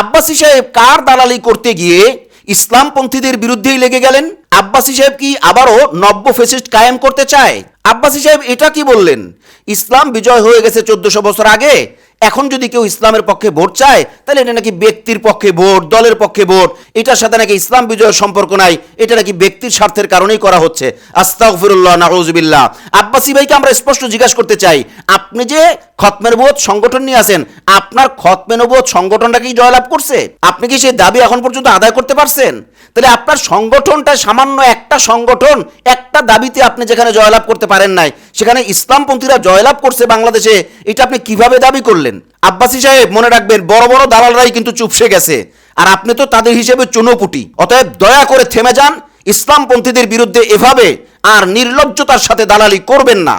আব্বাসি সাহেব কার দালালি করতে গিয়ে ইসলামপন্থীদের বিরুদ্ধেই লেগে গেলেন? আব্বাসি সাহেব কি আবারও নব্য ফেসিস্ট কায়েম করতে চায়? আব্বাসি সাহেব এটা কি বললেন? ইসলাম বিজয় হয়ে গেছে চোদ্দশো বছর আগে। এখন যদি কেউ ইসলামের পক্ষে ভোট চায়, তাহলে এটা নাকি ব্যক্তির পক্ষে ভোট, দলের পক্ষে ভোট। এটার সাথে নাকি ইসলাম বিজয়ের সম্পর্ক নাই। এটা নাকি ব্যক্তির স্বার্থের কারণেই করা হচ্ছে। আস্তাগফিরুল্লাহ নাউজুবিল্লাহ আব্বাসি ভাইকে আমরা স্পষ্ট জিজ্ঞাসা করতে চাই, আপনি যে খতমের বোধ সংগঠন নিয়ে আসেন আপনার খতমের বোধ সংগঠনটা কি জয়লাভ করছে? আপনি কি সেই দাবি এখন পর্যন্ত আদায় করতে পারছেন? তাহলে আপনার সংগঠনটা সামান্য একটা সংগঠন, একটা দাবিতে আপনি যেখানে জয়লাভ করতে পারেন নাই, সেখানে ইসলামপন্থীরা জয়লাভ করছে বাংলাদেশে, এটা আপনি কীভাবে দাবি করলেন? আব্বাসী সাহেব, মনে রাখবেন, বড় বড় দালালরাই কিন্তু চুপসে গেছে। আর আপনি তো তাদের হিসেবে চুনোপুটি অতএব দয়া করে থেমে যান, ইসলামপন্থীদের বিরুদ্ধে এভাবে আর নির্লজ্জতার সাথে দালালি করবেন না।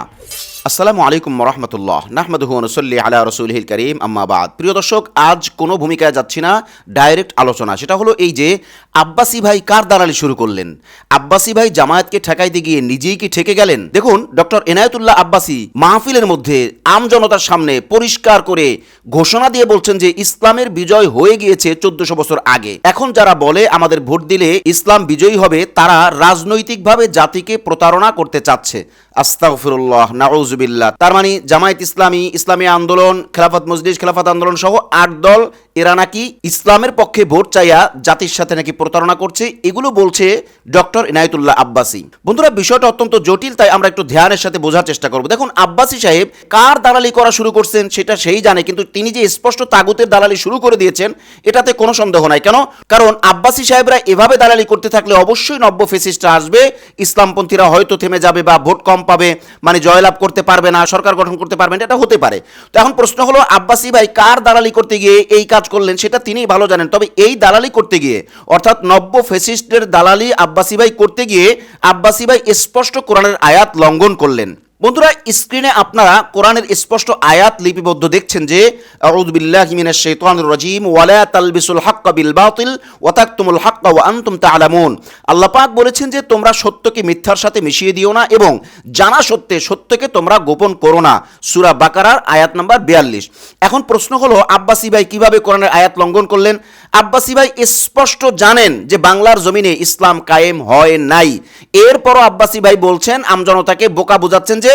আসসালামু আলাইকুম রহমতুল্লাহ। নাহমদুহ নসল্লি আলা রসুলহিল করিম আম্মাবাদ প্রিয় দর্শক, আজ কোনো ভূমিকায় যাচ্ছি না, ডাইরেক্ট আলোচনা। সেটা হলো এই যে, আব্বাসি ভাই কার দালালি শুরু করলেন? আব্বাসি ভাই জামায়াতকে ঠেকাইতে গিয়ে নিজেই কি ঠেকে গেলেন? দেখুন, ডক্টর এনায়তুল্লাহ আব্বাসি মাহফিলের মধ্যে আম জনতার সামনে পরিষ্কার করে ঘোষণা দিয়ে বলছেন যে, ইসলামের বিজয় হয়ে গিয়েছে চোদ্দশো বছর আগে। এখন যারা বলে আমাদের ভোট দিলে ইসলাম বিজয়ী হবে, তারা রাজনৈতিকভাবে জাতিকে প্রতারণা করতে চাচ্ছে। আস্তাগফিরুল্লাহ, নাউজুবিল্লাহ। তার মানে জামায়াত ইসলামী ইসলামী আন্দোলন, খেলাফত মজলিস, খেলাফত আন্দোলন সহ আট দল, এরা নাকি ইসলামের পক্ষে ভোট চাইয়া জাতির সাথে নাকি প্রতারণা করছে, এগুলো বলছে ডক্টর ইনায়তুল্লাহ আব্বাসি। বন্ধুরা, বিষয়টা অত্যন্ত জটিল, তাই আমরা একটু ধ্যানের সাথে বোঝার চেষ্টা করব। দেখুন, আব্বাসি সাহেব কার দালালি করা শুরু করছেন সেটা সেই জানে, কিন্তু তিনি যে স্পষ্ট তাগুতের দালালি শুরু করে দিয়েছেন, এটাতে কোনো সন্দেহ নাই। কেন? কারণ আব্বাসি সাহেবরা এভাবে দালালি করতে থাকলে অবশ্যই নব্য ফেসিস্টরা আসবে, ইসলামপন্থীরা হয়তো থেমে যাবে বা ভোট কম পাবে মানে জয়লাভ করতে পারবে না, সরকার গঠন করতে পারবে না, এটা হতে পারে। তো এখন প্রশ্ন হলো, আব্বাসি ভাই কার দালালি করতে গিয়ে এই কাজ করলেন, সেটা তিনিই ভালো জানেন। তবে এই দালালি করতে গিয়ে, অর্থাৎ নব্য ফেসিস্টের দালালি আব্বাসি ভাই করতে গিয়ে, আব্বাসি ভাই স্পষ্ট কোরআনের আয়াত লঙ্ঘন করলেন। বন্ধুরা স্ক্রিনে আপনারা কোরআনের স্পষ্ট আয়াত লিপিবদ্ধ দেখছেন যে, আউযু বিল্লাহি মিনাশ তালবিসুল হাক্কা হাক্কা বলেছেন যে, তোমরা সত্যকে মিথ্যার সাথে মিশিয়ে দিও না এবং জানা সত্যে সত্যকে তোমরা গোপন করো না। সূরা বাকারার আয়াত নাম্বার 42 এখন প্রশ্ন হলো, আব্বাসী ভাই কীভাবে কোরআনের আয়াত লঙ্ঘন করলেন? আব্বাসী ভাই স্পষ্ট জানেন যে, বাংলার জমিনে ইসলাম কায়েম হয় নাই। এরপরও আব্বাসী ভাই বলছেন আমজনতাকে বোকা বোঝাচ্ছেন যে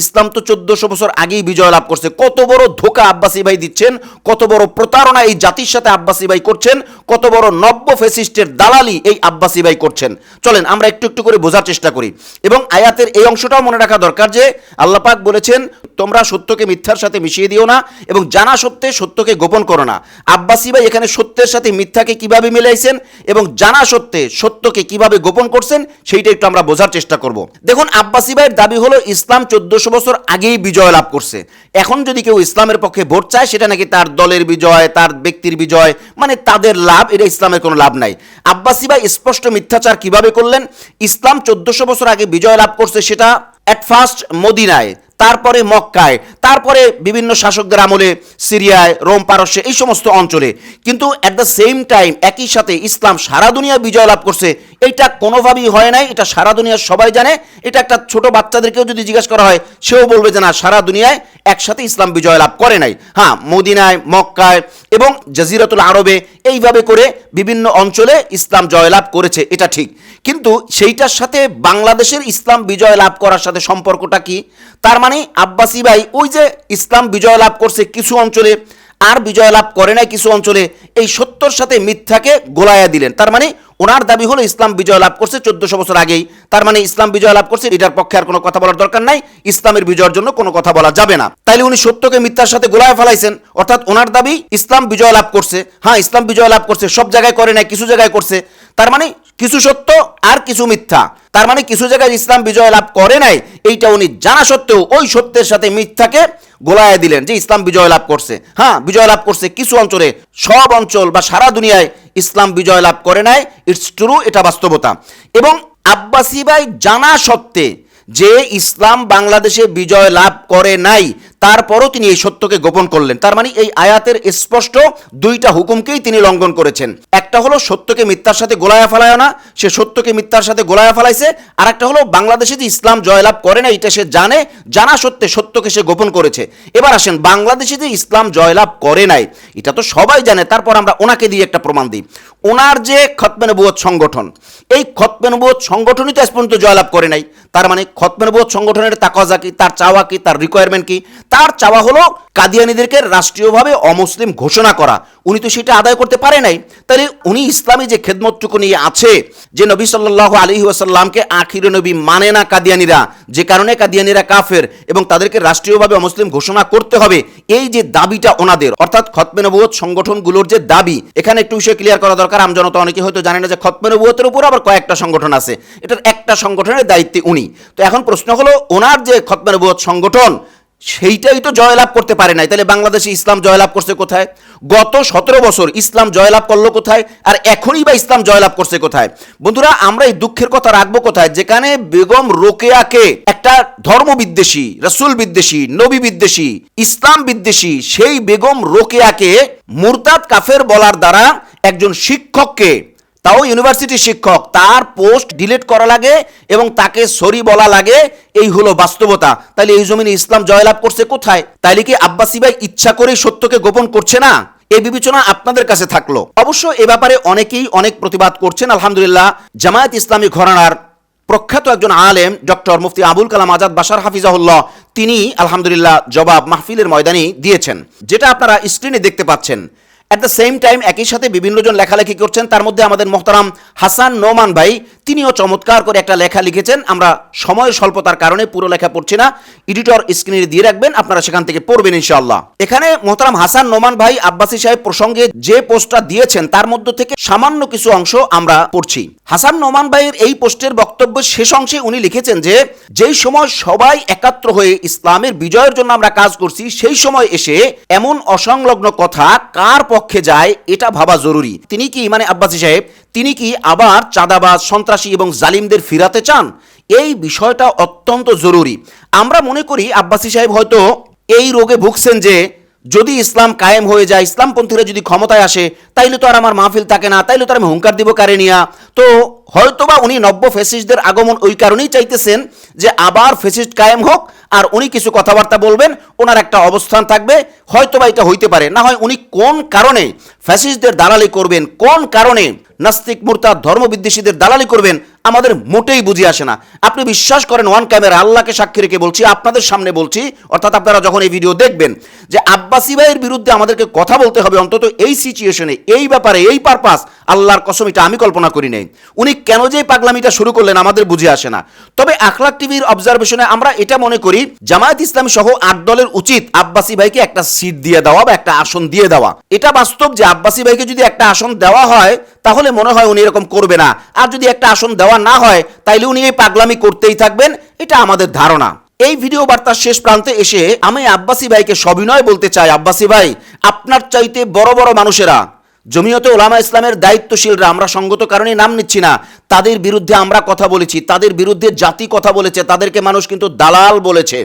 ইসলাম তো চোদ্দশো বছর আগেই বিজয় লাভ করছে। কত বড় ধোকা আব্বাসি ভাই দিচ্ছেন, কত বড় প্রতারণা এই জাতির সাথে আব্বাসি ভাই করছেন, কত বড় নব্য ফেসিস্টের দালালি এই আব্বাসি ভাই করছেন। চলেন, আমরা একটু একটু করে বোঝার চেষ্টা করি। এবং আয়াতের এই অংশটাও মনে রাখা দরকার যে, আল্লাহ পাক বলেছেন, তোমরা সত্যকে মিথ্যার সাথে মিশিয়ে দিও না এবং জানা সত্যে সত্যকে গোপন করো না। আব্বাসি ভাই এখানে সত্যের সাথে মিথ্যাকে কীভাবে মিলাইছেন এবং জানা সত্যে সত্যকে কীভাবে গোপন করছেন, সেইটা একটু আমরা বোঝার চেষ্টা করব। দেখুন, আব্বাসি ভাইয়ের দাবি হলো, ইসলাম চোদ্দশো বছর আগেই বিজয় লাভ করছে। এখন যদি কেউ ইসলামের পক্ষে ভোট চায়, সেটা নাকি তার দলের বিজয়, তার ব্যক্তির বিজয় মানে তাদের লাভ, এটা ইসলামের কোনো লাভ নাই। আব্বাসি ভাই, স্পষ্ট মিথ্যাচার কীভাবে করলেন? ইসলাম চোদ্দশো বছর আগে বিজয় লাভ করছে সেটা অ্যাট ফার্স্ট মদিনায়। তারপরে মক্কায়, তারপরে বিভিন্ন শাসকদের আমলে সিরিয়ায়, রোম পারস্যে, এই সমস্ত অঞ্চলে। কিন্তু অ্যাট দ্য সেম টাইম একই সাথে ইসলাম সারা দুনিয়া বিজয় লাভ করছে। এইটা কোনোভাবেই হয় নাই, এটা সারা দুনিয়ার সবাই জানে। এটা একটা ছোট বাচ্চাদেরকেও যদি জিজ্ঞেস করা হয়, সেও বলবে যে না, সারা দুনিয়ায় একসাথে ইসলাম বিজয় লাভ করে নাই। হ্যাঁ মদিনায়, মক্কায় এবং জাজিরাতুল আরবে এইভাবে করে বিভিন্ন অঞ্চলে ইসলাম জয়লাভ করেছে, এটা ঠিক। কিন্তু সেইটার সাথে বাংলাদেশের ইসলাম বিজয় লাভ করার সাথে সম্পর্কটা কি? তার মানে আব্বাসি ভাই, ওই যে ইসলাম বিজয় লাভ করছে কিছু অঞ্চলে আর বিজয় লাভ করে নাই কিছু অঞ্চলে, এই সত্যর সাথে মিথ্যাকে গোলায়া দিলেন। তার মানে ওনার দাবি হলো ইসলাম বিজয় লাভ করছে চোদ্দশো বছর আগেই। তার মানে ইসলাম বিজয় লাভ করছে, এটার পক্ষে আর কোনো কথা বলার দরকার নাই, ইসলামের বিজয়ের জন্য কোনো কথা বলা যাবে না। তাইলে উনি সত্যকে মিথ্যার সাথে গোলায় ফেলাইছেন, অর্থাৎ ওনার দাবি ইসলাম বিজয় লাভ করছে। হ্যাঁ ইসলাম বিজয় লাভ করছে, সব জায়গায় করে নাই, কিছু জায়গায় করছে। তার মানে কিছু সত্য আর কিছু মিথ্যা। তার মানে কিছু জায়গায় ইসলাম বিজয় লাভ করে নাই, এইটা উনি জানা সত্ত্বেও ওই সত্যের সাথে মিথ্যাকে গোলায় দিলেন যে ইসলাম বিজয় লাভ করছে। হ্যাঁ বিজয় লাভ করছে কিছু অঞ্চলে, সব অঞ্চল বা সারা দুনিয়ায় ইসলাম বিজয় লাভ করে নাই। ইটস ট্রু এটা বাস্তবতা। এবং আব্বাসি ভাই জানা সত্ত্বে যে ইসলাম বাংলাদেশে বিজয় লাভ করে নাই, তারপরও তিনি এই সত্যকে গোপন করলেন। তার মানে এই আয়াতের স্পষ্ট দুইটা হুকুমকেই তিনি লঙ্ঘন করেছেন। একটা হলো সত্যকে মিথ্যার সাথে গোলায়া ফেলায় না, সে সত্যকে মিথ্যার সাথে গোলায়া ফেলাইছে। আর একটা হলো বাংলাদেশে যে ইসলাম জয়লাভ করে না এটা সে জানে, জানা সত্ত্বে সত্যকে সে গোপন করেছে। এবার আসেন, বাংলাদেশে যে ইসলাম জয়লাভ করে নাই, এটা তো সবাই জানে, তারপর আমরা ওনাকে দিয়ে একটা প্রমাণ দিই। ওনার যে খতমে নবুয়ত সংগঠন, এই খতমে নবুয়ত সংগঠনই তো আজ পর্যন্ত জয়লাভ করে নাই। তার মানে খতমে বোধ সংগঠনের তাকজা কি তার চাওয়া কি, তার রিকোয়ারমেন্ট কি? তার চাওয়া হলো কাদিয়ানিদেরকে রাষ্ট্রীয়ভাবে অমুসলিম ঘোষণা করা। উনি তো সেটা আদায় করতে পারে নাই। তাহলে উনি ইসলামী যে খেদমতটুকু নিয়ে আছে, যে নবী সাল্লাহ আলী ওয়াসাল্লামকে আখির নবী মানে না কাদিয়ানিরা, যে কারণে কাদিয়ানিরা কাফের এবং তাদেরকে রাষ্ট্রীয়ভাবে অমুসলিম ঘোষণা করতে হবে এই যে দাবিটা ওনাদের, অর্থাৎ খতমে নবুয়ত সংগঠনগুলোর যে দাবি, এখানে একটু বিষয় ক্লিয়ার করা দরকার, আমজনতা অনেকে হয়তো জানে না যে খতমে নবুয়তের উপর আবার কয়েকটা সংগঠন আছে। এটার একটা সংগঠনের দায়িত্বে উনি। তো এখন প্রশ্ন হলো, ওনার যে খতমে নবুয়ত সংগঠন সেইটাই তো জয়লাভ করতে পারে নাই। তাহলে বাংলাদেশে ইসলাম জয়লাভ করছে কোথায়? গত সতেরো বছর ইসলাম জয়লাভ করল কোথায়? আর এখনই বা ইসলাম জয়লাভ করছে কোথায়? বন্ধুরা, আমরা এই দুঃখের কথা রাখব কোথায়? যেখানে বেগম রোকেয়াকে একটা ধর্ম বিদ্বেষী রসুল বিদ্বেষী, নবী বিদ্বেষী, ইসলাম বিদ্বেষী, সেই বেগম রোকেয়াকে মুরতাদ কাফের বলার দ্বারা একজন শিক্ষককে তাও ইউনিভার্সিটি শিক্ষক, তার পোস্ট ডিলিট করা লাগে এবং তাকে সরি বলা লাগে, এই হলো বাস্তবতা। তাহলে এই জমিনে ইসলাম জয়লাভ করছে কোথায়? তাইলে কি আব্বাসি ভাই ইচ্ছা করেই সত্যকে গোপন করছে না? এই বিবেচনা আপনাদের কাছে থাকল। অবশ্য এ ব্যাপারে অনেকেই অনেক প্রতিবাদ করছেন, আলহামদুলিল্লাহ। জামায়াত ইসলামী ঘরানার প্রখ্যাত একজন আলেম, ডক্টর মুফতি আবুল কালাম আজাদ বাসার হাফিজাহুল্লাহ, তিনি আলহামদুলিল্লাহ জবাব মাহফিলের ময়দানে দিয়েছেন, যেটা আপনারা স্ক্রিনে দেখতে পাচ্ছেন। অ্যাট দ্য সেম টাইম একই সাথে বিভিন্নজন লেখালেখি করছেন। তার মধ্যে আমাদের মোহতারাম হাসান নোমান ভাই, তিনিও চমৎকার করে একটা লেখা লিখেছেন। আমরা সময় স্বল্পতার কারণে পুরো লেখা পড়ছি না। এডিটর স্ক্রিনে দিয়ে রাখবেন, আপনারা সেখান থেকে পড়বেন ইনশাআল্লাহ। এখানে মোহতারাম হাসান নোমান ভাই, আব্বাসী সাহেব প্রসঙ্গে যে পোস্টটা দিয়েছেন, তার মধ্য থেকে সামান্য কিছু অংশ আমরা পড়ছি। হাসান নোমান ভাইয়ের এই পোস্টের বক্তব্য শেষ অংশে উনি লিখেছেন যে, যেই সময় সবাই একাত্র হয়ে ইসলামের বিজয়ের জন্য আমরা কাজ করছি, সেই সময় এসে এমন অসংলগ্ন কথা কার পক্ষে যায়, এটা ভাবা জরুরি। তিনি কি মানে আব্বাসি সাহেব? তিনি কি আবার চাঁদাবাজ, সন্ত্রাসী এবং জালিমদের ফিরাতে চান? এই বিষয়টা অত্যন্ত জরুরি। আমরা মনে করি আব্বাসি সাহেব হয়তো এই রোগে ভুগছেন যে, যদি ইসলাম কায়েম হয়ে যায়, ইসলামপন্থীরা যদি ক্ষমতায় আসে, তাইলে তো আর আমার মাহফিল থাকে না, তাইলে তো আমি হুঙ্কার দিব কারে নিয়া? তো হয়তোবা উনি নব্য ফেসিস্টদের আগমন ওই কারণেই চাইতেছেন যে আবার ফেসিস্ট কায়েম হোক, আর উনি কিছু কথাবার্তা বলবেন, ওনার একটা অবস্থান থাকবে, হয়তোবা এটা হইতে পারে। না হয় উনি কোন কারণে ফ্যাসিস্টদের দালালি করবেন, কোন কারণে নাস্তিক মুরতা ধর্মবিদ্বেষীদের দালালি করবেন আমাদের মোটেই বুঝে আসে না। আপনি বিশ্বাস করেন ওয়ান ক্যামেরা আল্লাহকে সাক্ষী রেখে বলছি, আপনাদের সামনে বলছি, অর্থাৎ আপনারা যখন এই ভিডিও দেখবেন যে আব্বাসি ভাইয়ের বিরুদ্ধে আমাদেরকে কথা বলতে হবে অন্তত এই সিচুয়েশনে এই ব্যাপারে, এই পারপাস আল্লাহর কসম, এটা আমি কল্পনা করি নাই। উনি কেন যে পাগলামিটা শুরু করলেন, আমাদের বুঝে আসে না। তবে আখলাক টিভির অবজারভেশনে আমরা এটা মনে করি, জামায়াত ইসলাম সহ আট দলের উচিত আব্বাসি ভাইকে একটা সিট দিয়ে দেওয়া বা একটা আসন দিয়ে দেওয়া। এটা বাস্তব যে আব্বাসি ভাইকে যদি একটা আসন দেওয়া হয়, তাহলে মনে হয় উনি এরকম করবে না। আর যদি একটা আসন দেওয়া না হয়, তাইলে উনি এই পাগলামি করতেই থাকবেন, এটা আমাদের ধারণা। এই ভিডিও বার্তার শেষ প্রান্তে এসে আমি আব্বাসি ভাইকে সবিনয় বলতে চাই। আব্বাসি ভাই, আপনার চাইতে বড় বড় মানুষেরা, জমিয়তে ওলামা ইসলামের দায়িত্বশীলরা, আমরা সঙ্গত কারণে নাম নিচ্ছি না, তাদের বিরুদ্ধে আমরা কথা বলেছি, তাদের বিরুদ্ধে জাতি কথা বলেছে, তাদেরকে মানুষ কিন্তু দালাল বলেছে।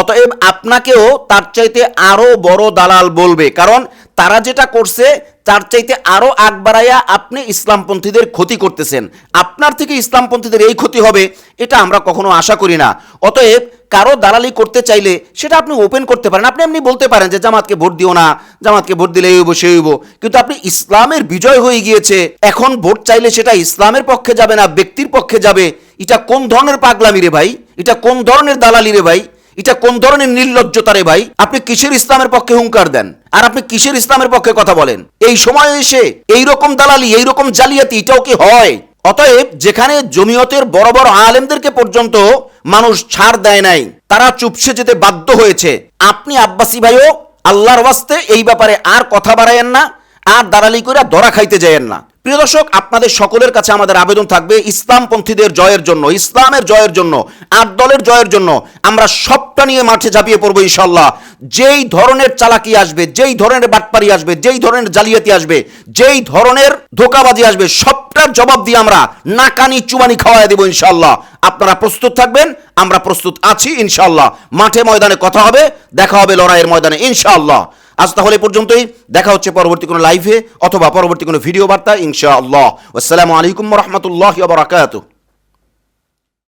অতএব আপনাকেও তার চাইতে আরও বড় দালাল বলবে, কারণ তারা যেটা করছে, তার চাইতে আরও আগ বাড়াইয়া আপনি ইসলামপন্থীদের ক্ষতি করতেছেন। আপনার থেকে ইসলামপন্থীদের এই ক্ষতি হবে, এটা আমরা কখনো আশা করি না। অতএব কারও দালালি করতে চাইলে সেটা আপনি ওপেন করতে পারেন। আপনি এমনি বলতে পারেন যে, জামাতকে ভোট দিও না, জামাতকে ভোট দিলে হইব, সেই হইব। কিন্তু আপনি ইসলামের বিজয় হয়ে গিয়েছে, এখন ভোট চাইলে সেটা ইসলামের পক্ষে যাবে না, ব্যক্তির পক্ষে যাবে। এটা কোন ধরনের পাগলামি রে ভাই? এটা কোন ধরনের দালালি রে ভাই? এটা কোন ধরনের নির্লজ্জতা রে ভাই? আপনি কিসের ইসলামের পক্ষে হুঙ্কার দেন? আর আপনি কিসের ইসলামের পক্ষে কথা বলেন? এই সময় এসে এই রকম দালালি এই রকম জালিয়াতি, এটাও কি হয়? অতএব যেখানে জমিয়তের বড় বড় আলেমদেরকে পর্যন্ত মানুষ ছাড় দেয় নাই, তারা চুপসে যেতে বাধ্য হয়েছে। আপনি আব্বাসি ভাইও আল্লাহর ওয়াস্তে এই ব্যাপারে আর কথা বাড়ায়েন না, আর দালালি করে দরা খাইতে যায়েন না। প্রিয় দর্শক, আপনাদের সকলের কাছে আমাদের আবেদন থাকবে ইসলামপন্থীদের জয়ের জন্য, ইসলামের জয়ের জন্য আট দলের জয়ের জন্য আমরা সবটা নিয়ে মাঠে ঝাঁপিয়ে পড়ব ইনশাল্লাহ যেই ধরনের চালাকি আসবে, যেই ধরনের বাটপারি আসবে, যেই ধরনের জালিয়াতি আসবে, যেই ধরনের ধোকাবাজি আসবে, সবটার জবাব দিয়ে আমরা নাকানি চুবানি খাওয়াই দেবো ইনশাল্লাহ আপনারা প্রস্তুত থাকবেন, আমরা প্রস্তুত আছি ইনশাল্লাহ মাঠে ময়দানে কথা হবে, দেখা হবে লড়াইয়ের ময়দানে ইনশাআল্লাহ। আজ তাহলে পর্যন্তই। দেখা হচ্ছে পরবর্তী কোনো লাইভে অথবা পরবর্তী কোনো ভিডিও বার্তা, ইনশাআল্লাহ। আসসালামু আলাইকুম রহমতুল্লাহ বারাকাতুহ।